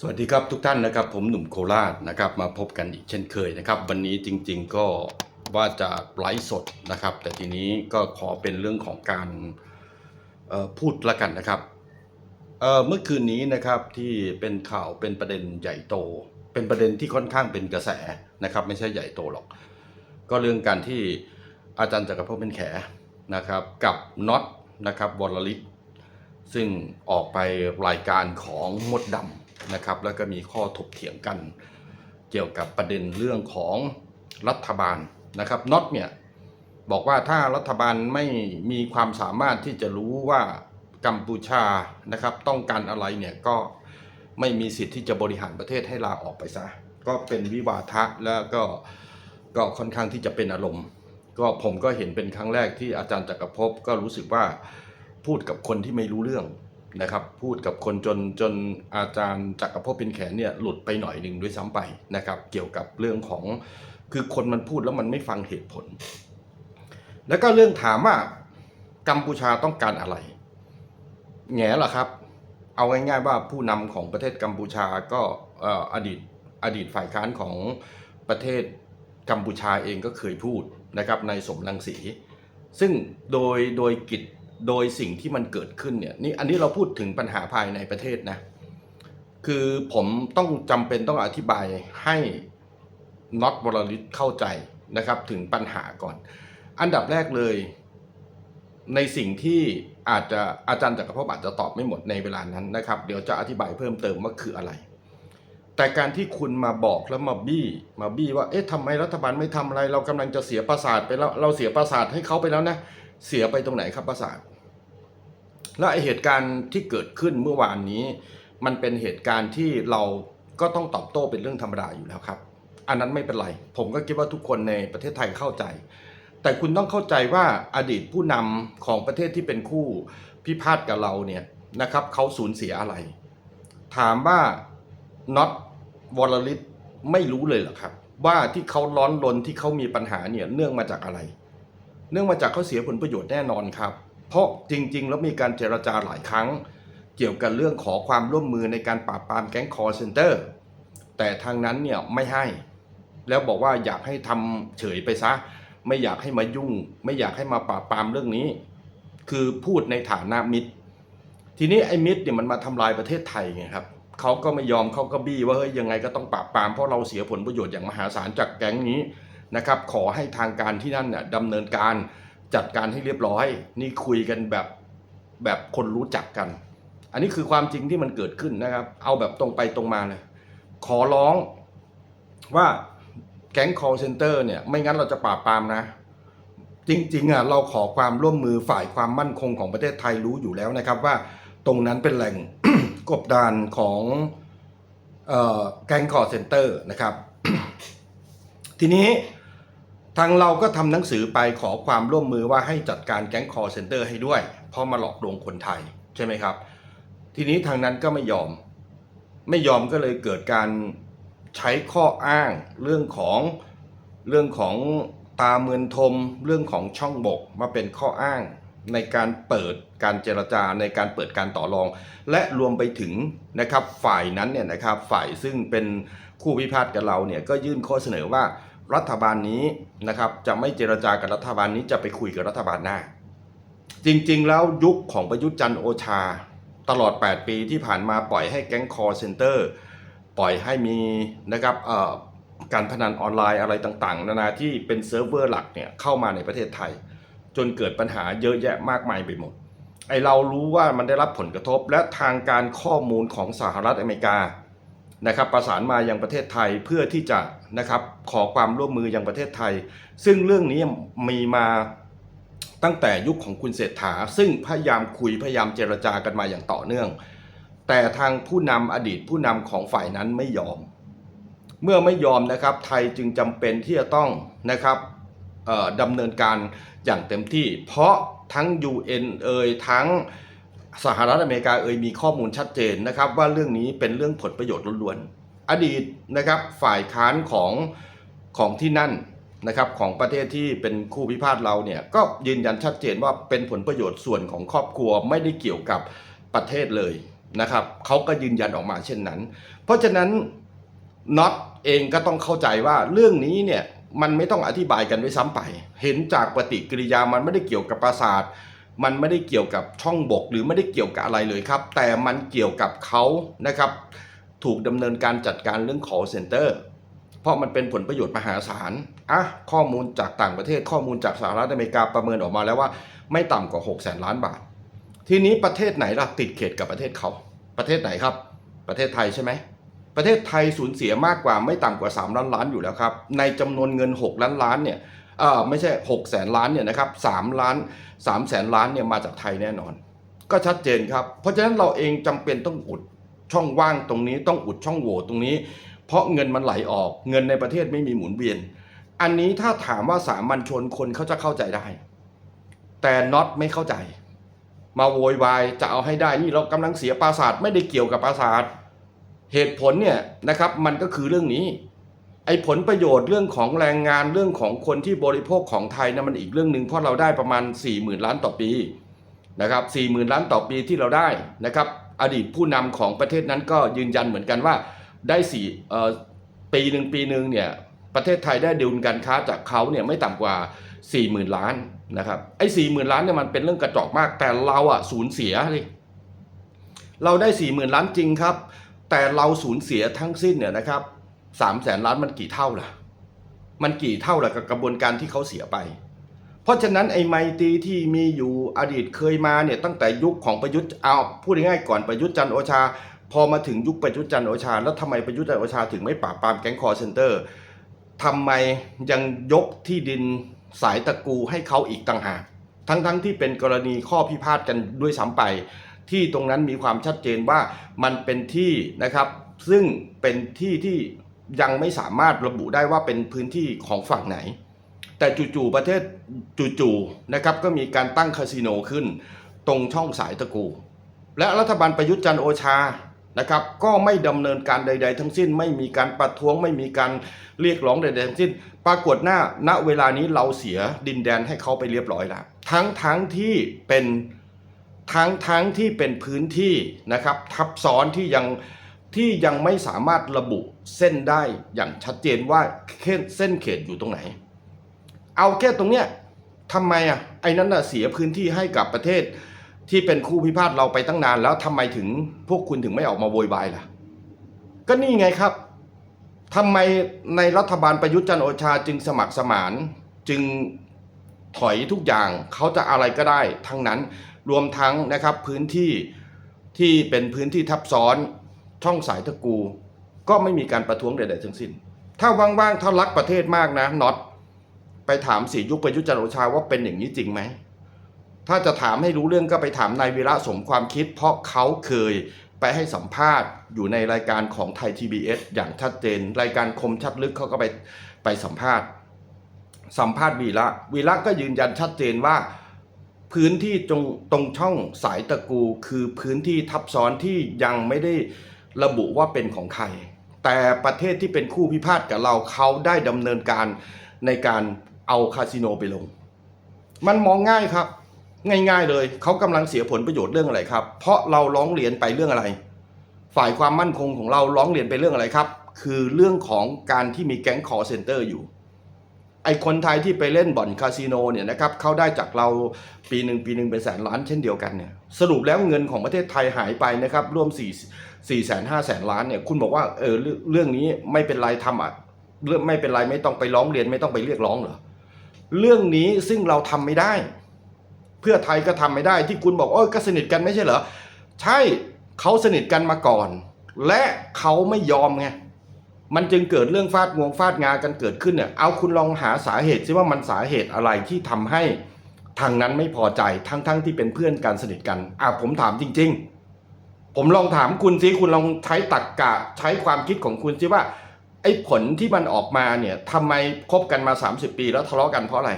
สวัสดีครับทุกท่านนะครับ ผมหนุ่มโคราชนะครับ มาพบกันอีกเช่นเคยนะครับ วันนี้จริง ๆก็ว่าจะไลฟ์สดนะครับ แต่ทีนี้ก็ขอเป็นเรื่องของการพูดละกันนะครับเเมื่อคืนนี้นะครับที่เป็นข่าวเป็นประเด็นใหญ่โต เป็นประเด็นที่ค่อนข้างเป็นกระแสนะครับ ไม่ใช่ใหญ่โตหรอก ก็เรื่องการที่อาจารย์จักรพงศ์เป็นแขนะครับ กับน็อตนะครับวรลิตซึ่งออกไปรายการของมดดำ นะครับ แล้วก็มีข้อถกเถียงกัน เกี่ยวกับประเด็นเรื่องของรัฐบาลนะครับน็อตเนี่ยบอกว่าถ้ารัฐบาลไม่มีความสามารถที่จะรู้ว่ากัมพูชานะครับ ต้องการอะไรเนี่ยก็ไม่มีสิทธิ์ที่จะบริหารประเทศให้ลาออกไปซะก็เป็นวิวาทะแล้วก็ก็ค่อนข้างที่จะเป็นอารมณ์ ก็ผมก็เห็นเป็นครั้งแรกที่อาจารย์จักรภพก็รู้สึกว่าพูดกับคนที่ไม่รู้เรื่อง นะครับพูดกับคนจนจนอาจารย์จักรภพเป็นแขนเนี่ยหลุดไปหน่อยหนึ่งด้วยซ้ำไปนะครับเกี่ยวกับเรื่องของคือคนมันพูดแล้วมันไม่ฟังเหตุผล แล้วก็เรื่องถามว่ากัมพูชาต้องการอะไรแง่ละครับ เอาง่ายๆว่าผู้นำของประเทศกัมพูชาก็ออดีตอดีตฝ่ายค้านของประเทศกัมพูชาเองก็เคยพูดนะครับในสมรังสี ซึ่งโดยโดยกิจ โดยสิ่งที่มันเกิดขึ้นเนี่ยนี่อันนี้เราพูดถึงปัญหาภายในประเทศนะ คือผมต้องจำเป็นต้องอธิบายให้น็อตวรลิตเข้าใจนะครับถึงปัญหาก่อน อันดับแรกเลย ในสิ่งที่อาจจะอาจารย์จักรภพอาจจะตอบไม่หมดในเวลานั้นนะครับ เดี๋ยวจะอธิบายเพิ่มเติมว่าคืออะไร แต่การที่คุณมาบอกแล้วมาบี้มาบี้ว่าเอ๊ะทำไมรัฐบาลไม่ทำอะไร เรากำลังจะเสียประสาทไปแล้วเราเสียประสาทให้เขาไปแล้วนะ เสียไปตรงไหนครับประสาทและไอเหตุการณ์ที่เกิดขึ้นเมื่อวานนี้ มันเป็นเหตุการณ์ที่เราก็ต้องตอบโต้เป็นเรื่องธรรมดาอยู่แล้วครับ อันนั้นไม่เป็นไร ผมก็คิดว่าทุกคนในประเทศไทยเข้าใจ แต่คุณต้องเข้าใจว่าอดีตผู้นำของประเทศที่เป็นคู่พิพาทกับเราเนี่ยนะครับเขาสูญเสียอะไร ถามว่าน็อตวรลิตไม่รู้เลยเหรอครับ ว่าที่เขาร้อนรนที่เขามีปัญหาเนี่ยเนื่องมาจากอะไร เนื่องมาจากเขาเสียผลประโยชน์แน่นอนครับ เพราะจริง ๆ แล้วมีการเจรจาหลายครั้ง เกี่ยวกับเรื่องขอความร่วมมือในการปราบปรามแก๊งคอร์เซนเตอร์แต่ทางนั้นเนี่ยไม่ให้ แล้วบอกว่าอยากให้ทำเฉยไปซะ ไม่อยากให้มายุ่ง ไม่อยากให้มาปราบปรามเรื่องนี้ คือพูดในฐานะมิตร ทีนี้ไอ้มิตรเนี่ยมันมาทำลายประเทศไทยไงครับเขาก็ไม่ยอมเขาก็บี้ว่าเฮ้ยยังไงก็ต้องปราบปรามเพราะเราเสียผลประโยชน์อย่างมหาศาลจากแก๊งนี้ นะครับขอให้ทางการที่นั่นเนี่ยดำเนินการจัดการให้เรียบร้อย นี่คุยกันแบบแบบคนรู้จักกัน อันนี้คือความจริงที่มันเกิดขึ้นนะครับ เอาแบบตรงไปตรงมาเลยขอร้องว่าแก๊ง call center เนี่ยไม่งั้นเราจะปราบปรามนะ จริงๆอะเราขอความร่วมมือฝ่ายความมั่นคงของประเทศไทยรู้อยู่แล้วนะครับว่าตรงนั้นเป็นแหล่งกบดานของออแก๊ง call center นะครับ ทีนี้ ทางเราก็ทำหนังสือไปขอความร่วมมือว่าให้จัดการแก๊งคอร์เซนเตอร์ให้ด้วย เพราะมาหลอกลวงคนไทยใช่ไหมครับ ทีนี้ทางนั้นก็ไม่ยอม ไม่ยอมก็เลยเกิดการใช้ข้ออ้างเรื่องของเรื่องของตาเมือนทมเรื่องของช่องบกมาเป็นข้ออ้างในการเปิดการเจรจาในการเปิดการต่อรอง และรวมไปถึงนะครับฝ่ายนั้นเนี่ยนะครับฝ่ายซึ่งเป็นคู่พิพาทกับเราเนี่ยก็ยื่นข้อเสนอว่า รัฐบาลนี้นะครับจะไม่เจรจากับรัฐบาลนี้จะไปคุยกับรัฐบาลหน้า จริงๆ แล้วยุคของประยุทธ์จันโอชา ตลอด 8 ปีที่ผ่านมาปล่อยให้แก๊งคอร์เซนเตอร์ปล่อยให้มีนะครับการพนันออนไลน์อะไรต่างๆ นานาที่เป็นเซิร์ฟเวอร์หลักเนี่ยเข้ามาในประเทศไทย จนเกิดปัญหาเยอะแยะมากมายไปหมดไอเรารู้ว่ามันได้รับผลกระทบและทางการข้อมูลของสหรัฐอเมริกา นะครับประสานมายังประเทศไทยเพื่อที่จะนะครับขอความร่วมมือยังประเทศไทย ซึ่งเรื่องนี้มีมาตั้งแต่ยุคของคุณเศรษฐา ซึ่งพยายามคุยพยายามเจรจากันมาอย่างต่อเนื่อง แต่ทางผู้นำอดีตผู้นำของฝ่ายนั้นไม่ยอม เมื่อไม่ยอมนะครับไทยจึงจำเป็นที่จะต้องนะครับดำเนินการอย่างเต็มที่ เพราะทั้ง UN เอ่ยทั้ง สหรัฐอเมริกาเอ่ยมีข้อมูลชัดเจนนะครับว่าเรื่องนี้เป็นเรื่องผลประโยชน์ล้วนๆ อดีตนะครับฝ่ายค้านของของที่นั่นนะครับของประเทศที่เป็นคู่พิพาทเราเนี่ยก็ยืนยันชัดเจนว่าเป็นผลประโยชน์ส่วนของครอบครัวไม่ได้เกี่ยวกับประเทศเลยนะครับเขาก็ยืนยันออกมาเช่นนั้น เพราะฉะนั้นน็อตเองก็ต้องเข้าใจว่าเรื่องนี้เนี่ยมันไม่ต้องอธิบายกันด้วยซ้ำไป เห็นจากปฏิกิริยามันไม่ได้เกี่ยวกับประสาท มันไม่ได้เกี่ยวกับช่องบก หรือไม่ได้เกี่ยวกับอะไรเลยครับ แต่มันเกี่ยวกับเขานะครับ ถูกดำเนินการจัดการเรื่อง call center เพราะมันเป็นผลประโยชน์มหาศาลอะข้อมูลจากต่างประเทศข้อมูลจากสหรัฐอเมริกาประเมินออกมาแล้วว่า ไม่ต่ำกว่า6 0แสนล้านบาท ทีนี้ประเทศไหนล่ะติดเขตกับประเทศเขา ประเทศไหนครับ ประเทศไทยใช่ไหมประเทศไทยสูญเสียมากกว่าไม่ต่ำกว่า 3 ล้านล้านอยู่แล้วครับ ในจำนวนเงิน 6 ล้านล้านเนี่ย เออไม่ใช่6แสนล้านเนี่ยนะครับ3ล้าน3แสนล้านเนี่ยมาจากไทยแน่นอน ก็ชัดเจนครับ เพราะฉะนั้นเราเองจำเป็นต้องอุดช่องว่างตรงนี้ต้องอุดช่องโหว่ตรงนี้ เพราะเงินมันไหลออกเงินในประเทศไม่มีหมุนเวียน อันนี้ถ้าถามว่าสามัญชนคนเขาจะเข้าใจได้ แต่น็อตไม่เข้าใจ มาโวยวายจะเอาให้ได้นี่เรากำลังเสียปราสาทไม่ได้เกี่ยวกับปราสาทเหตุผลเนี่ยนะครับมันก็คือเรื่องนี้ ไอ้ผลประโยชน์เรื่องของแรงงานเรื่องของคนที่บริโภคของไทยนะมันอีกเรื่องหนึ่งเพราะเราได้ประมาณ 4 0,000 ล้านต่อปีนะครับ4 0,000 ล้านต่อปีที่เราได้นะครับอดีตผู้นำของประเทศนั้นก็ยืนยันเหมือนกันว่าได้สี่เอ่อปีหนึ่งปีหนึ่งเนี่ยประเทศไทยได้ดุลการค้าจากเขาเนี่ยไม่ต่ำกว่า 4 0,000 ล้านนะครับไอ้สี่หมื่นล้านเนี่ยมันเป็นเรื่องกระจอกมาก แต่เราอะสูญเสียเลยเราได้สี่หมื่นล้านจริงครับ แต่เราสูญเสียทั้งสิ้นเนี่ยนะครับ สามแสนล้านมันกี่เท่าล่ะ มันกี่เท่าล่ะกับกระบวนการที่เขาเสียไป เพราะฉะนั้นไอ้ไมตรีที่มีอยู่อดีตเคยมาเนี่ยตั้งแต่ยุคของประยุทธ์เอาพูดง่ายๆก่อนประยุทธ์จันทร์โอชา พอมาถึงยุคประยุทธ์จันทร์โอชา แล้วทำไมประยุทธ์จันทร์โอชาถึงไม่ปราบปรามแก๊งคอร์เซนเตอร์ทำไมยังยกที่ดินสายตะกูให้เขาอีกต่างหากทั้งๆทที่เป็นกรณีข้อพิพาทกันด้วยซ้ำไป ที่ตรงนั้นมีความชัดเจนว่ามันเป็นที่นะครับ ซึ่งเป็นที่ที่ ยังไม่สามารถระบุได้ว่าเป็นพื้นที่ของฝั่งไหน แต่จู่ๆประเทศจู่ๆนะครับก็มีการตั้งคาสิโนขึ้น ตรงช่องสายตะกู และรัฐบาลประยุทธ์จันโอชานะครับก็ไม่ดำเนินการใด ๆ ทั้งสิ้น ไม่มีการประท้วงไม่มีการเรียกร้องใด ๆ ทั้งสิ้น ปรากฏหน้าณเวลานี้เราเสียดินแดนให้เขาไปเรียบร้อยแล้วทั้งทั้งที่เป็นทั้งทั้งที่เป็นพื้นที่นะครับทับซ้อนที่ยังที่ยังไม่สามารถระบุ เส้นได้อย่างชัดเจนว่าเส้นเขตอยู่ตรงไหน เอาแค่ตรงเนี้ยทำไมอะไอ้นั้นอะเสียพื้นที่ให้กับประเทศที่เป็นคู่พิพาทเราไปตั้งนาน แล้วทำไมถึงพวกคุณถึงไม่ออกมาโวยวายล่ะ ก็นี่ไงครับทำไมในรัฐบาลประยุทธ์จันโอชาจึงสมัครสมานจึงถอยทุกอย่างเขาจะอะไรก็ได้ ทั้งนั้นรวมทั้งนะครับพื้นที่ที่เป็นพื้นที่ทับซ้อนช่องสายตะกู ก็ไม่มีการประท้วงใดๆทั้งสิ้น ถ้าว่างๆถ้ารักประเทศมากนะน็อตไปถามสียุคประยุทธ์จันทร์โอชาว่าเป็นอย่างนี้จริงไหมถ้าจะถามให้รู้เรื่องก็ไปถามนายวีระสมความคิด เพราะเขาเคยไปให้สัมภาษณ์อยู่ในรายการของไทย TBS อย่างชัดเจน รายการคมชัดลึกเขาก็ไปไปสัมภาษณ์ สัมภาษณ์วีระวีระก็ยืนยันชัดเจนว่า พื้นที่ตรงตรงช่องสายตะกูคือพื้นที่ทับซ้อนที่ยังไม่ได้ระบุว่าเป็นของใคร แต่ประเทศที่เป็นคู่พิพาทกับเราเขาได้ดำเนินการในการเอาคาสิโนไปลง มันมองง่ายครับ ง่ายๆเลยเขากำลังเสียผลประโยชน์เรื่องอะไรครับ เพราะเราร้องเรียนไปเรื่องอะไร ฝ่ายความมั่นคงของเราร้องเรียนไปเรื่องอะไรครับ คือเรื่องของการที่มีแก๊งคอร์เซนเตอร์อยู่ ไอคนไทยที่ไปเล่นบ่อนคาสิโนเนี่ยนะครับเขาได้จากเราปีหนึ่งปีหนึ่งเป็นแสนล้านเช่นเดียวกันเนี่ยสรุปแล้วเงินของประเทศไทยหายไปนะครับร่วม4 4แสนห้าแสนล้านเนี่ยคุณบอกว่าเออเรื่องเรื่องนี้ไม่เป็นไรทำอะเรื่องไม่เป็นไรไม่ต้องไปร้องเรียนไม่ต้องไปเรียกร้องเหรอเรื่องนี้ซึ่งเราทำไม่ได้ เพื่อไทยก็ทำไม่ได้ที่คุณบอกโอ้ยก็สนิทกันไม่ใช่เหรอใช่เขาสนิทกันมาก่อน และเขาไม่ยอมไง มันจึงเกิดเรื่องฟาดงวงฟาดงากันเกิดขึ้นเนี่ยเอาคุณลองหาสาเหตุซิว่ามันสาเหตุอะไรที่ทำให้ทางนั้นไม่พอใจทั้งๆทที่เป็นเพื่อนกันสนิทกันอะผมถามจริง ๆ ผมลองถามคุณซิคุณลองใช้ตักกะใช้ความคิดของคุณซิว่าไอ้ผลที่มันออกมาเนี่ยทำไมคบกันมา 30 ปีแล้วทะเลาะกันเพราะอะไร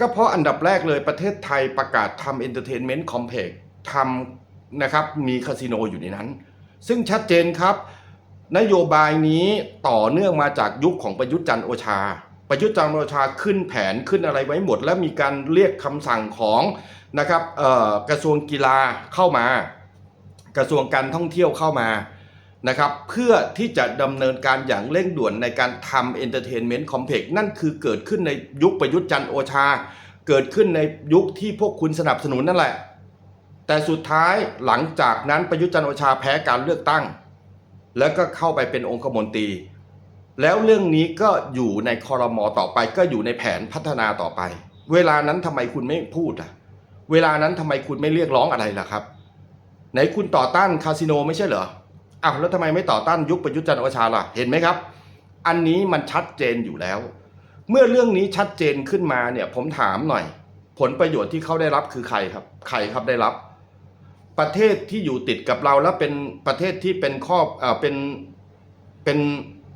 ก็เพราะอันดับแรกเลยประเทศไทยประกาศทำเอนเตอร์เทนเมนต์คอมเพล็กซ์ทำนะครับมีคาสิโนอยู่ในนั้น ซึ่งชัดเจนครับ นโยบายนี้ต่อเนื่องมาจากยุคของประยุทธ์จันทร์โอชา ประยุทธ์จันทร์โอชาขึ้นแผนขึ้นอะไรไว้หมด และมีการเรียกคำสั่งของนะครับกระทรวงกีฬาเข้ามา กระทรวงการท่องเที่ยวเข้ามานะครับเพื่อที่จะดำเนินการอย่างเร่งด่วนในการทำเอนเตอร์เทนเมนต์คอมเพล็กซ์นั่นคือเกิดขึ้นในยุคประยุทธ์จันทร์โอชา เกิดขึ้นในยุคที่พวกคุณสนับสนุนนั่นแหละ แต่สุดท้ายหลังจากนั้นประยุทธ์จันทร์โอชาแพ้การเลือกตั้ง แล้วก็เข้าไปเป็นองคมนตรี แล้วเรื่องนี้ก็อยู่ในคอรมอต่อไป ก็อยู่ในแผนพัฒนาต่อไป เวลานั้นทำไมคุณไม่พูดอะ เวลานั้นทำไมคุณไม่เรียกร้องอะไรล่ะครับ ไหนคุณต่อต้านคาสิโนไม่ใช่เหรออ้าวแล้วทำไมไม่ต่อต้านยุคประยุทธ์จันทร์โอชาล่ะ เห็นไหมครับ อันนี้มันชัดเจนอยู่แล้ว เมื่อเรื่องนี้ชัดเจนขึ้นมาเนี่ยผมถามหน่อย ผลประโยชน์ที่เขาได้รับคือใครครับ ใครครับได้รับ ประเทศที่อยู่ติดกับเราแล้วเป็นประเทศที่เป็นข้อเออเป็นเป็น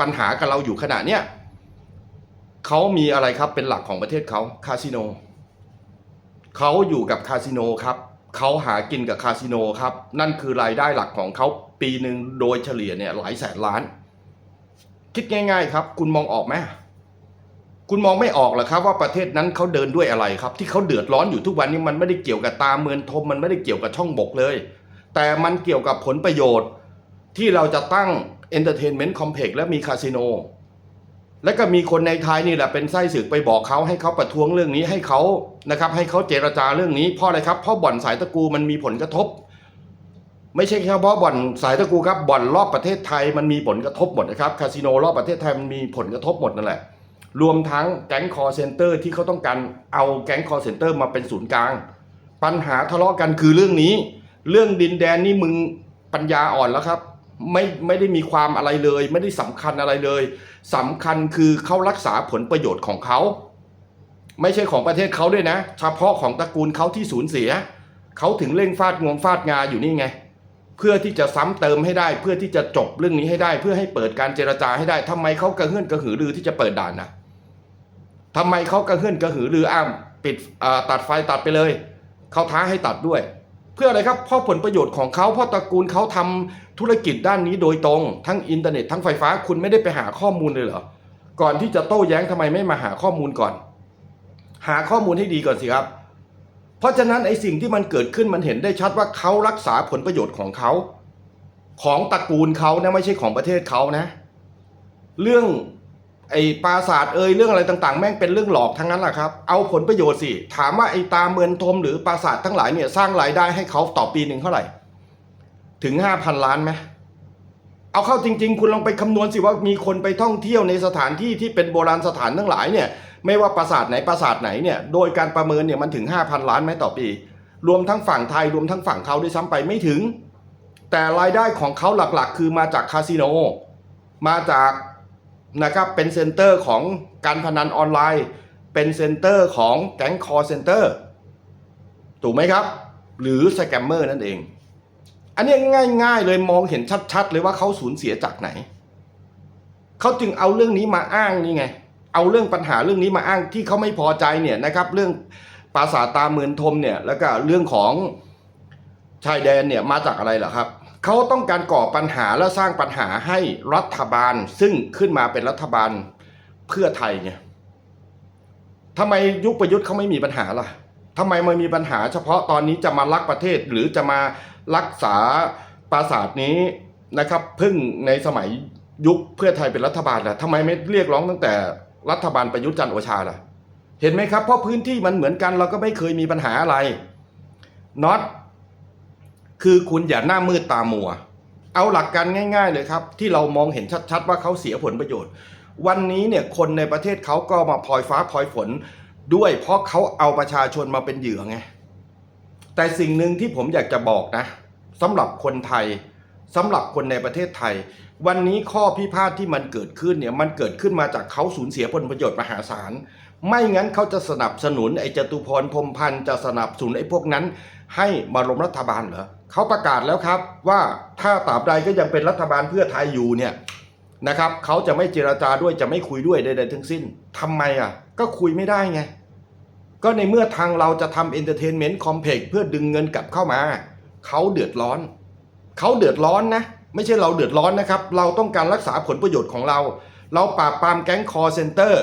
ปัญหากับเราอยู่ขณะเนี้ยเขามีอะไรครับเป็นหลักของประเทศเขาคาสิโนเขาอยู่กับคาสิโนครับเขาหากินกับคาสิโนครับ นั่นคือรายได้หลักของเขาปีหนึ่งโดยเฉลี่ยเนี่ยหลายแสนล้าน คิดง่าย ๆ ครับ คุณมองออกไหม คุณมองไม่ออกเหรอครับว่าประเทศนั้นเขาเดินด้วยอะไรครับ ที่เขาเดือดร้อนอยู่ทุกวันนี้มันไม่ได้เกี่ยวกับตาเมือนทมมันไม่ได้เกี่ยวกับช่องบกเลย แต่มันเกี่ยวกับผลประโยชน์ ที่เราจะตั้งเอนเตอร์เทนเมนต์คอมเพล็กซ์และมีคาสิโนและก็มีคนในไทยนี่แหละเป็นไส้ศึกไปบอกเขาให้เขาประท้วงเรื่องนี้ให้เขานะครับ ให้เขาเจรจาเรื่องนี้เพราะอะไรครับเพราะบ่อนสายตะกูมันมีผลกระทบ ไม่ใช่แค่เฉพาะบ่อนสายตะกูครับบ่อนรอบประเทศไทยมันมีผลกระทบหมดนะครับคาสิโนรอบประเทศไทยมันมีผลกระทบหมดนั่นแหละ รวมทั้งแก๊งคอเซนเตอร์ที่เขาต้องการเอาแก๊งคอเซนเตอร์มาเป็นศูนย์กลาง ปัญหาทะเลาะกันคือเรื่องนี้ เรื่องดินแดนนี่มึงปัญญาอ่อนแล้วครับ ไม่ไม่ได้มีความอะไรเลย ไม่ได้สำคัญอะไรเลยสำคัญคือเขารักษาผลประโยชน์ของเขา ไม่ใช่ของประเทศเขาด้วยนะ เฉพาะของตระกูลเขาที่สูญเสียเขาถึงเร่งฟาดงวงฟาดงาอยู่นี่ไงเพื่อที่จะซ้ำเติมให้ได้ เพื่อที่จะจบเรื่องนี้ให้ได้ เพื่อให้เปิดการเจรจาให้ได้ทำไมเขากระเฮือนกระหือรือที่จะเปิดด่านนะ ทำไมเขากระเฮือนกระหือรืออ้ามปิดตัดไฟตัดไปเลยเขาท้าให้ตัดด้วย เพื่ออะไรครับเพราะผลประโยชน์ของเขาเพราะตระกูลเขาทำธุรกิจด้านนี้โดยตรง ทั้งอินเทอร์เน็ตทั้งไฟฟ้าคุณไม่ได้ไปหาข้อมูลเลยเหรอก่อนที่จะโต้แย้งทำไมไม่มาหาข้อมูลก่อน หาข้อมูลให้ดีก่อนสิครับ เพราะฉะนั้นไอ้สิ่งที่มันเกิดขึ้นมันเห็นได้ชัดว่าเขารักษาผลประโยชน์ของเขาของตระกูลเขานะไม่ใช่ของประเทศเขานะ เรื่อง ไอ้ปราสาทเอ่ยเรื่องอะไรต่างๆ แม่งเป็นเรื่องหลอกทั้งนั้นแหละครับ เอาผลประโยชน์สิ ถามว่าไอ้ตาเมือนทมหรือปราสาททั้งหลายเนี่ยสร้างรายได้ให้เขาต่อปีหนึ่งเท่าไหร่ ถึงห้าพันล้านไหมเอาเข้าจริง ๆ คุณลองไปคำนวณสิว่ามีคนไปท่องเที่ยวในสถานที่ที่เป็นโบราณสถานทั้งหลายเนี่ยไม่ว่าปราสาทไหนปราสาทไหนเนี่ยโดยการประเมินเนี่ยมันถึง 5,000 ล้านไหมต่อปี รวมทั้งฝั่งไทยรวมทั้งฝั่งเขาด้วยซ้ำไปไม่ถึง แต่รายได้ของเขาหลักๆ คือมาจากคาสิโนมาจาก นะครับเป็นเซ็นเตอร์ของการพนันออนไลน์ เป็นเซ็นเตอร์ของแก๊งคอร์เซ็นเตอร์ถูกไหมครับ หรือสแกมเมอร์นั่นเอง อันนี้ง่าย ๆ เลยมองเห็นชัดๆ เลยว่าเขาสูญเสียจากไหน เขาจึงเอาเรื่องนี้มาอ้างนี่ไง เอาเรื่องปัญหาเรื่องนี้มาอ้างที่เขาไม่พอใจเนี่ยนะครับเรื่องปราสาตาเมือนทมเนี่ยแล้วก็เรื่องของชายแดนเนี่ยมาจากอะไรล่ะครับ เขาต้องการก่อปัญหาและสร้างปัญหาให้รัฐบาล ซึ่งขึ้นมาเป็นรัฐบาลเพื่อไทยไงทำไมยุคประยุทธ์เขาไม่มีปัญหาล่ะทำไมมันมีปัญหา เฉพาะตอนนี้จะมาลักประเทศหรือจะมารักษาปราสาทนี้นะครับพึ่งในสมัยยุคเพื่อไทยเป็นรัฐบาลล่ะทำไมไม่เรียกร้องตั้งแต่รัฐบาลประยุทธ์จันทร์โอชาล่ะ เห็นไหมครับ เพราะพื้นที่มันเหมือนกันเราก็ไม่เคยมีปัญหาอะไรน็อต คือคุณอย่าหน้ามืดตามัว เอาหลักการง่าย ๆ เลยครับ ที่เรามองเห็นชัดๆ ว่าเขาเสียผลประโยชน์ วันนี้เนี่ยคนในประเทศเขาก็มาพลอยฟ้าพลอยฝนด้วย เพราะเขาเอาประชาชนมาเป็นเหยื่อไงแต่สิ่งหนึ่งที่ผมอยากจะบอกนะสำหรับคนไทยสำหรับคนในประเทศไทย วันนี้ข้อพิพาทที่มันเกิดขึ้นเนี่ยมันเกิดขึ้นมาจากเขาสูญเสียผลประโยชน์มหาศาล ไม่งั้นเขาจะสนับสนุนไอ้จตุพรพรมพันธ์จะสนับสนุนไอ้พวกนั้น ให้มาล้มรัฐบาลเหรอ เขาประกาศแล้วครับว่าถ้าตราบใดก็ยังเป็นรัฐบาลเพื่อไทยอยู่เนี่ยนะครับเขาจะไม่เจรจาด้วยจะไม่คุยด้วยใดๆทั้งสิ้นทำไมอะ ก็คุยไม่ได้ไง ก็ในเมื่อทางเราจะทำเอนเตอร์เทนเมนต์คอมเพล็กเพื่อดึงเงินกลับเข้ามาเขาเดือดร้อนเขาเดือดร้อนนะ ไม่ใช่เราเดือดร้อนนะครับ เราต้องการรักษาผลประโยชน์ของเรา เราปราบปรามแก๊งคอร์เซนเตอร์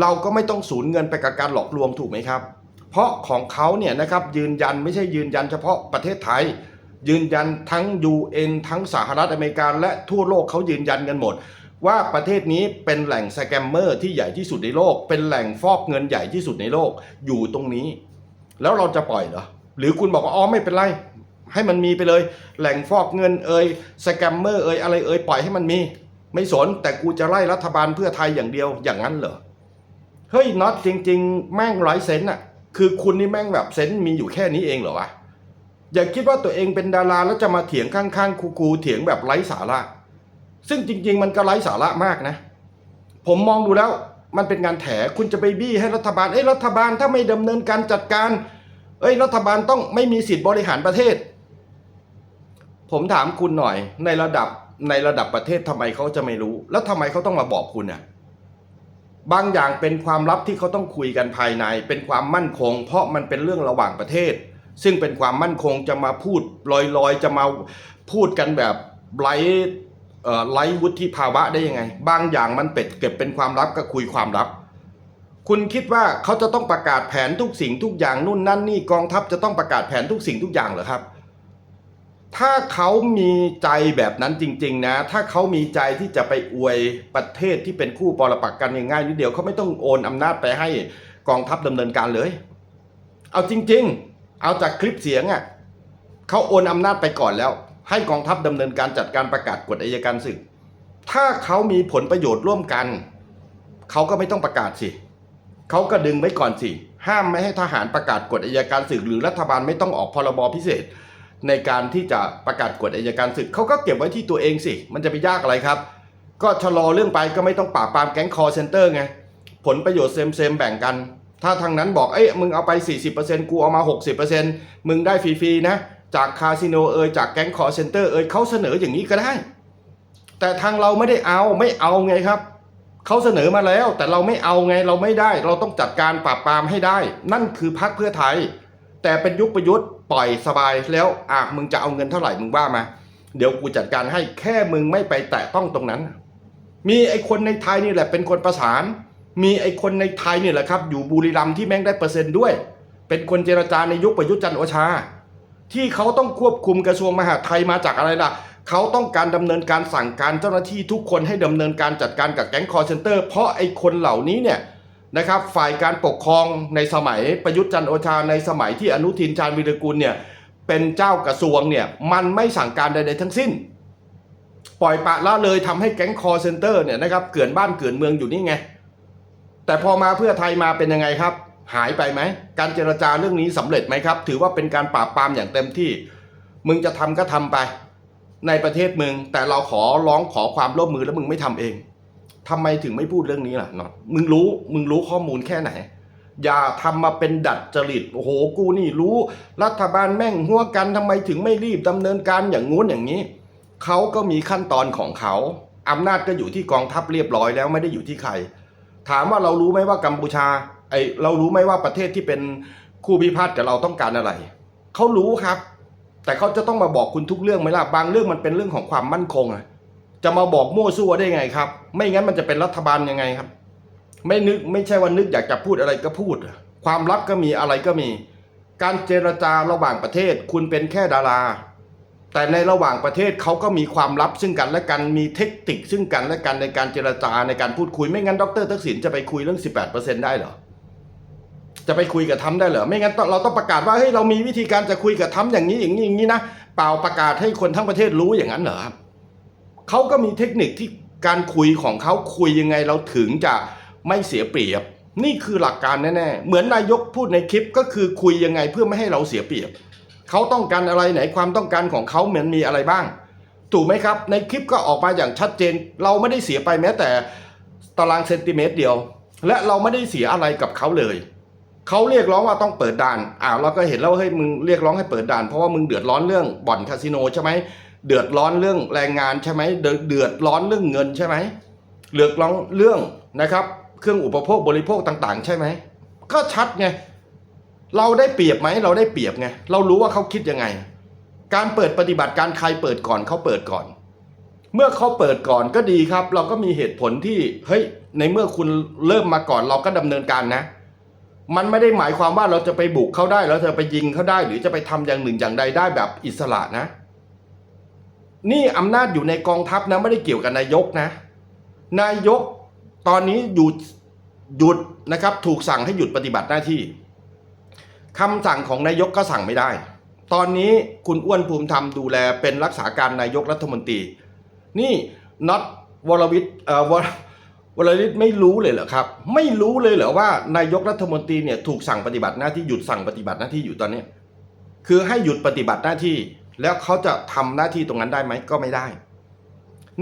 เราก็ไม่ต้องสูญเงินไปกับการหลอกลวงถูกไหมครับ เพราะของเขาเนี่ยนะครับยืนยันไม่ใช่ยืนยันเฉพาะประเทศไทย ยืนยันทั้ง UN ทั้งสหรัฐอเมริกาและทั่วโลกเขายืนยันกันหมด ว่าประเทศนี้เป็นแหล่งสแกมเมอร์ที่ใหญ่ที่สุดในโลก เป็นแหล่งฟอกเงินใหญ่ที่สุดในโลกอยู่ตรงนี้ แล้วเราจะปล่อยเหรอหรือคุณบอกว่าอ๋อไม่เป็นไรให้มันมีไปเลย แหล่งฟอกเงินเอ่ยสแกมเมอร์เอ่ยอะไรเอ่ยปล่อยให้มันมี ไม่สนแต่กูจะไล่รัฐบาลเพื่อไทยอย่างเดียวอย่างนั้นเหรอเฮ้ยน็อตจริง ๆ แม่งไร้เซนส์อะคือคุณนี่แม่งแบบเซนส์มีอยู่แค่นี้เองเหรอวะ อย่าคิดว่าตัวเองเป็นดาราแล้วจะมาเถียงข้างๆคูๆเถียงแบบไร้สาระ ซึ่งจริง ๆ มันก็ไร้สาระมากนะ ผมมองดูแล้วมันเป็นงานแถคุณจะไปบี้ให้รัฐบาลเอ้ยรัฐบาลถ้าไม่ดำเนินการจัดการ เอ้ยรัฐบาลต้องไม่มีสิทธิ์บริหารประเทศ ผมถามคุณหน่อย ในระดับในระดับประเทศทำไมเขาจะไม่รู้ แล้วทำไมเขาต้องมาบอกคุณอะบางอย่างเป็นความลับที่เขาต้องคุยกันภายใน เป็นความมั่นคง เพราะมันเป็นเรื่องระหว่างประเทศ ซึ่งเป็นความมั่นคงจะมาพูดลอยๆ จะมาพูดกันแบบไร้ไร้วุฒิภาวะได้ยังไง บางอย่างมันเป็ดเก็บเป็นความลับก็คุยความลับ คุณคิดว่าเขาจะต้องประกาศแผนทุกสิ่งทุกอย่างนู่นนั่นนี่กองทัพจะต้องประกาศแผนทุกสิ่งทุกอย่างเหรอครับ ถ้าเขามีใจแบบนั้นจริง ๆ นะ ถ้าเขามีใจที่จะไปอวยประเทศที่เป็นคู่ปรปักกันง่ายๆนิดเดียวเขาไม่ต้องโอนอำนาจไปให้กองทัพดำเนินการเลย เอาจริง ๆ เอาจากคลิปเสียงอะเขาโอนอำนาจไปก่อนแล้ว ให้กองทัพดำเนินการจัดการประกาศกฎอัยการศึก ถ้าเขามีผลประโยชน์ร่วมกัน เขาก็ไม่ต้องประกาศสิเขาก็ดึงไว้ก่อนสิ ห้ามไม่ให้ทหารประกาศกฎอัยการศึก หรือรัฐบาลไม่ต้องออกพรบพิเศษ ในการที่จะประกาศกฎอัยการศึกเขาก็เก็บไว้ที่ตัวเองสิ มันจะไปยากอะไรครับ ก็ชะลอเรื่องไปก็ไม่ต้องปราบปรามแก๊งคอเซนเตอร์ไงผลประโยชน์เซมเซมแบ่งกัน ถ้าทางนั้นบอกเอ้ยมึงเอาไป 40%กูเอามา 60%มึงได้ฟรีๆนะ จากคาสิโนเอยจากแก๊งคอเซนเตอร์เอยเขาเสนออย่างนี้ก็ได้ แต่ทางเราไม่ได้เอาไม่เอาไงครับเขาเสนอมาแล้ว แต่เราไม่เอาไงเราไม่ได้ เราต้องจัดการปราบปรามให้ได้ นั่นคือพักเพื่อไทย แต่เป็นยุคประยุทธ์ปล่อยสบายแล้วอะมึงจะเอาเงินเท่าไหร่มึงว่ามาเดี๋ยวกูจัดการให้แค่มึงไม่ไปแตะต้องตรงนั้น มีไอ้คนในไทยนี่แหละเป็นคนประสาน มีไอ้คนในไทยเนี่ยแหละครับ อยู่บุรีรัมย์ที่แม่งได้เปอร์เซ็นต์ด้วย เป็นคนเจรจาในยุคประยุทธ์จันทร์โอชา ที่เขาต้องควบคุมกระทรวงมหาดไทยมาจากอะไรล่ะเขาต้องการดำเนินการสั่งการเจ้าหน้าที่ทุกคนให้ดำเนินการจัดการกับแก๊งคอร์เซนเตอร์เพราะไอ้คนเหล่านี้เนี่ยนะครับ ฝ่ายการปกครองในสมัยประยุทธ์จันทร์โอชาในสมัยที่อนุทินชาญวิรกุลเนี่ยเป็นเจ้ากระทรวงเนี่ยมันไม่สั่งการใดๆทั้งสิ้น ปล่อยปะละเลยทำให้แก๊งคอร์เซนเตอร์เนี่ยนะครับเกลื่อนบ้านเกลื่อนเมืองอยู่นี่ไง แต่พอมาเพื่อไทยมาเป็นยังไงครับ หายไปไหม การเจรจาเรื่องนี้สำเร็จไหมครับ ถือว่าเป็นการปราบปรามอย่างเต็มที่ มึงจะทำก็ทำไป ในประเทศมึง แต่เราขอร้องขอความร่วมมือแล้วมึงไม่ทำเองทำไมถึงไม่พูดเรื่องนี้ล่ะนอตมึงรู้มึงรู้ข้อมูลแค่ไหน อย่าทำมาเป็นดัดจริตโอ้โหกูนี่รู้รัฐบาลแม่งหัวกันทำไมถึงไม่รีบดำเนินการอย่างงู้นอย่างนี้เขาก็มีขั้นตอนของเขาอำนาจก็อยู่ที่กองทัพเรียบร้อยแล้วไม่ได้อยู่ที่ใคร ถามว่าเรารู้ไหมว่ากัมพูชาไอเรารู้ไหมว่าประเทศที่เป็นคู่พิพาทกับเราต้องการอะไร เขารู้ครับ แต่เขาจะต้องมาบอกคุณทุกเรื่องไหมล่ะบางเรื่องมันเป็นเรื่องของความมั่นคงอะจะมาบอกมั่วซั่วได้ไงครับ ไม่งั้นมันจะเป็นรัฐบาลยังไงครับ ไม่นึกไม่ใช่ว่านึกอยากจะพูดอะไรก็พูด ความลับก็มีอะไรก็มี การเจรจาระหว่างประเทศ คุณเป็นแค่ดารา แต่ในระหว่างประเทศเขาก็มีความลับซึ่งกันและกันมีเทคนิคซึ่งกันและกันในการเจรจาในการพูดคุยไม่งั้นดรทักษิณจะไปคุยเรื่อง 18%ได้เหรอจะไปคุยกับทำได้เหรอไม่งั้นเราต้องประกาศว่าเฮ้ยเรามีวิธีการจะคุยกับทำอย่างนี้อย่างนี้อย่างนี้นะเปล่าประกาศให้คนทั้งประเทศรู้อย่างนั้นเหรอเขาก็มีเทคนิคที่การคุยของเขาคุยยังไงเราถึงจะไม่เสียเปรียบ นี่คือหลักการแน่ๆเหมือนนายกพูดในคลิปก็คือคุยยังไงเพื่อไม่ให้เราเสียเปรียบ เขาต้องการอะไรไหนความต้องการของเขาเหมือนมีอะไรบ้าง ถูกไหมครับ ในคลิปก็ออกมาอย่างชัดเจน เราไม่ได้เสียไปแม้แต่ตารางเซนติเมตรเดียว และเราไม่ได้เสียอะไรกับเขาเลยเขาเรียกร้องว่าต้องเปิดด่านอ้าวเราก็เห็นแล้วว่าเฮ้ยมึงเรียกร้องให้เปิดด่านเพราะว่ามึงเดือดร้อนเรื่องบ่อนคาสิโนใช่ไหมเดือดร้อนเรื่องแรงงานใช่ไหมเดือดเดือดร้อนเรื่องเงินใช่ไหมเดือดร้อนเรื่องนะครับ เครื่องอุปโภคบริโภคต่าง ๆ ใช่ไหมก็ชัดไง เราได้เปรียบไหมเราได้เปรียบไงเรารู้ว่าเขาคิดยังไง การเปิดปฏิบัติการใครเปิดก่อนเขาเปิดก่อน เมื่อเขาเปิดก่อนก็ดีครับ เราก็มีเหตุผลที่เฮ้ยในเมื่อคุณเริ่มมาก่อนเราก็ดำเนินการนะ มันไม่ได้หมายความว่าเราจะไปบุกเขาได้แล้วจะไปยิงเขาได้ หรือจะไปทำอย่างหนึ่งอย่างใดได้แบบอิสระนะ นี่อำนาจอยู่ในกองทัพนะไม่ได้เกี่ยวกับนายกนะ นายกตอนนี้หยุดหยุดนะครับ ถูกสั่งให้หยุดปฏิบัติหน้าที่ คำสั่งของนายกก็สั่งไม่ได้ ตอนนี้คุณอ้วนภูมิธรรมดูแลเป็นรักษาการนายกรัฐมนตรี นี่น็อตวรวิทย์เอ่อวรวรวิทย์ไม่รู้เลยเหรอครับ ไม่รู้เลยเหรอว่านายกรัฐมนตรีเนี่ยถูกสั่งปฏิบัติหน้าที่หยุดสั่งปฏิบัติหน้าที่อยู่ตอนนี้คือให้หยุดปฏิบัติหน้าที่ แล้วเขาจะทำหน้าที่ตรงนั้นได้ไหมก็ไม่ได้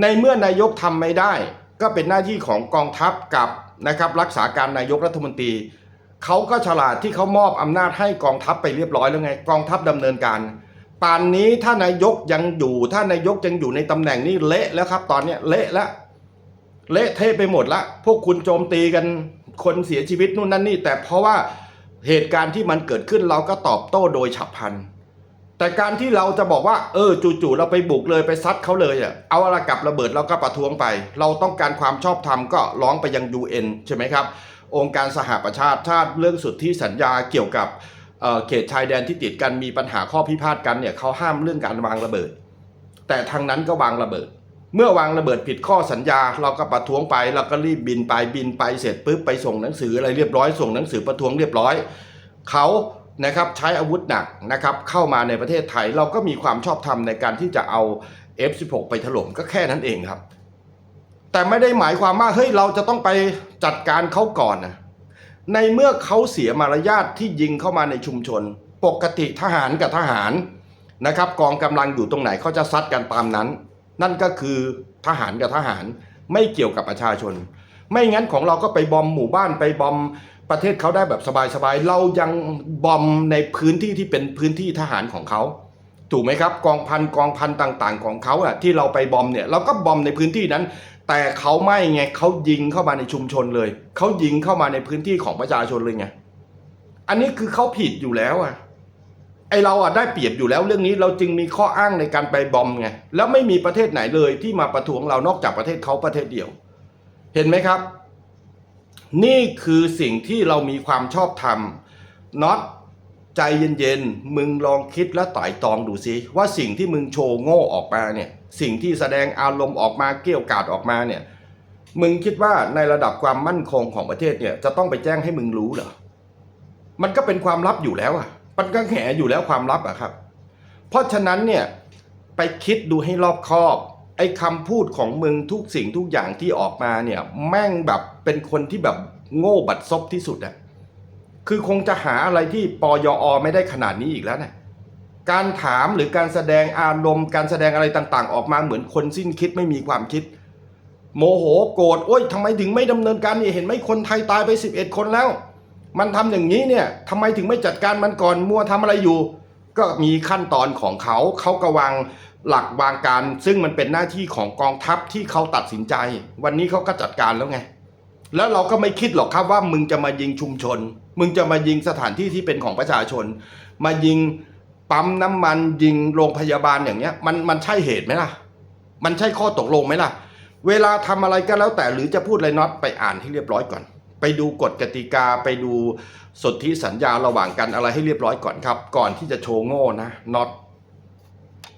ในเมื่อนายกทำไม่ได้ ก็เป็นหน้าที่ของกองทัพกับนะครับรักษาการนายกรัฐมนตรี เขาก็ฉลาดที่เขามอบอำนาจให้กองทัพไปเรียบร้อยแล้วไง กองทัพดำเนินการป่านนี้ถ้านายกยังอยู่ ถ้านายกยังอยู่ในตำแหน่งนี้เละแล้วครับ ตอนเนี้ยเละแล้วเละเทะไปหมดละพวกคุณโจมตีกันคนเสียชีวิตนู่นนั่นนี่ แต่เพราะว่าเหตุการณ์ที่มันเกิดขึ้นเราก็ตอบโต้โดยฉับพลันแต่การที่เราจะบอกว่า เออจู่ๆเราไปบุกเลยไปซัดเขาเลยอะเอาอะไรกับระเบิดเราก็ประท้วงไป เราต้องการความชอบธรรมก็ร้องไปยัง UN ใช่ไหมครับ องค์การสหประชาชาติเรื่องสุดที่สัญญาเกี่ยวกับเขตชายแดนที่ติดกันมีปัญหาข้อพิพาทกันเนี่ยเขาห้ามเรื่องการวางระเบิด แต่ทางนั้นก็วางระเบิด เมื่อวางระเบิดผิดข้อสัญญา เราก็ประท้วงไปเราก็รีบบินไปบินไปเสร็จปุ๊บไปส่งหนังสืออะไรเรียบร้อยส่งหนังสือประท้วงเรียบร้อยเขานะครับใช้อาวุธหนักนะครับเข้ามาในประเทศไทยเราก็มีความชอบธรรมในการที่จะเอา F16 ไปถล่มก็แค่นั้นเองครับ แต่ไม่ได้หมายความว่าเฮ้ยเราจะต้องไปจัดการเขาก่อนนะในเมื่อเขาเสียมารยาทที่ยิงเข้ามาในชุมชน ปกติทหารกับทหารนะครับ กองกำลังอยู่ตรงไหนเขาจะซัดกันตามนั้น นั่นก็คือทหารกับทหารไม่เกี่ยวกับประชาชน ไม่งั้นของเราก็ไปบอมหมู่บ้านไปบอมประเทศเขาได้แบบสบายๆเรายังบอมในพื้นที่ที่เป็นพื้นที่ทหารของเขาถูกไหมครับ กองพันกองพันต่างๆ ของเขาอะที่เราไปบอมเนี่ยเราก็บอมในพื้นที่นั้น แต่เขาไม่ไงเขายิงเข้ามาในชุมชนเลย เขายิงเข้ามาในพื้นที่ของประชาชนเลยไง อันนี้คือเขาผิดอยู่แล้วอะไอเราอะได้เปรียบอยู่แล้วเรื่องนี้เราจึงมีข้ออ้างในการไปบอมไงแล้วไม่มีประเทศไหนเลยที่มาประท้วงเรานอกจากประเทศเขาประเทศเดียว เห็นไหมครับ นี่คือสิ่งที่เรามีความชอบธรรมน็อตใจเย็นๆมึงลองคิดและไต่ตองดูสิว่าสิ่งที่มึงโชว์โง่ออกมาเนี่ย สิ่งที่แสดงอารมณ์ออกมาเกี่ยวกาดออกมาเนี่ยมึงคิดว่าในระดับความมั่นคงของประเทศเนี่ยจะต้องไปแจ้งให้มึงรู้เหรอมันก็เป็นความลับอยู่แล้วอะมันก็แหงอยู่แล้วความลับอะครับ เพราะฉะนั้นเนี่ยไปคิดดูให้รอบคอบไอ้คำพูดของมึงทุกสิ่งทุกอย่างที่ออกมาเนี่ยแม่งแบบเป็นคนที่แบบโง่บัดซบที่สุดอะคือคงจะหาอะไรที่ปยอไม่ได้ขนาดนี้อีกแล้วนะ การถามหรือการแสดงอารมณ์การแสดงอะไรต่าง ๆ ออกมาเหมือนคนสิ้นคิดไม่มีความคิด โมโหโกรธโอ๊ยทำไมถึงไม่ดำเนินการนี่เห็นไหมคนไทยตายไป 11 คนแล้ว มันทำอย่างนี้เนี่ยทำไมถึงไม่จัดการมันก่อนมัวทำอะไรอยู่ ก็มีขั้นตอนของเขาเขาก็วางหลักวางการ ซึ่งมันเป็นหน้าที่ของกองทัพที่เขาตัดสินใจ วันนี้เขาก็จัดการแล้วไง แล้วเราก็ไม่คิดหรอกครับว่ามึงจะมายิงชุมชน มึงจะมายิงสถานที่ที่เป็นของประชาชน มายิง ปั๊มน้ำมันยิงโรงพยาบาลอย่างเงี้ยมันมันใช่เหตุไหมล่ะ มันใช่ข้อตกลงไหมล่ะ เวลาทำอะไรก็แล้วแต่หรือจะพูดอะไรน็อตไปอ่านให้เรียบร้อยก่อน ไปดูกฎกติกาไปดูสนธิสัญญาระหว่างกันอะไรให้เรียบร้อยก่อนครับ ก่อนที่จะโชว์โง่นะน็อต